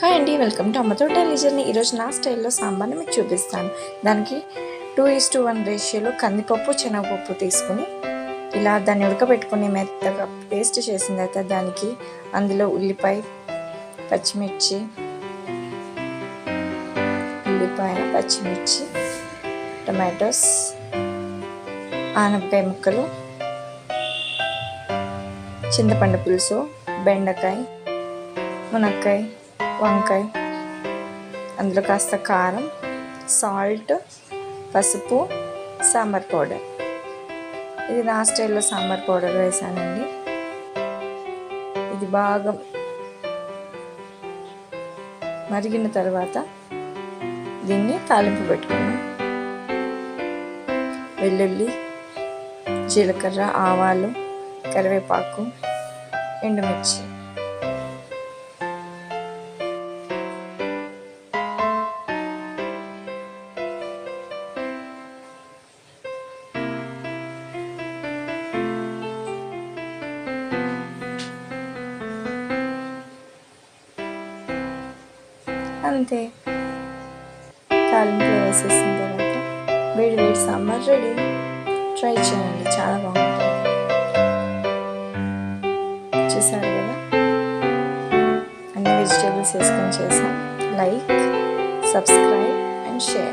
Hi అండి welcome to అమ్మతో టెలిజర్ని ఈరోజు నా స్టైల్లో సాంబార్ని మీకు చూపిస్తాను. దానికి టూ ఈస్ టు వన్ రేషియోలో కందిపప్పు శనగపప్పు తీసుకుని ఇలా దాన్ని ఉడకబెట్టుకుని మెత్తగా పేస్ట్ చేసిన తర్వాత దానికి అందులో ఉల్లిపాయ పచ్చిమిర్చి ఉల్లిపాయ పచ్చిమిర్చి టమాటోస్ ఆనపకాయ ముక్కలు చింతపండు పులుసు బెండకాయ మునక్కాయ వంకాయ. అందులో కాస్త కారం సాల్ట్ పసుపు సాంబార్ పౌడర్. ఇది నా స్టైల్లో సాంబార్ పౌడర్ వేసానండి. ఇది బాగా మరిగిన తర్వాత దీన్ని తాలింపు పెట్టుకున్నాం వెల్లుల్లి జీలకర్ర ఆవాలు కరివేపాకు ఎండుమిర్చి. అంతే. తాలింపులో వేసేసిన తర్వాత వేడి వేడి సాంబార్ రెడీ. ట్రై చేయండి చాలా బాగుంటుంది. చూసారు కదా? అన్ని వెజిటేబుల్స్ వేసుకొని చేసాం. Like subscribe and share.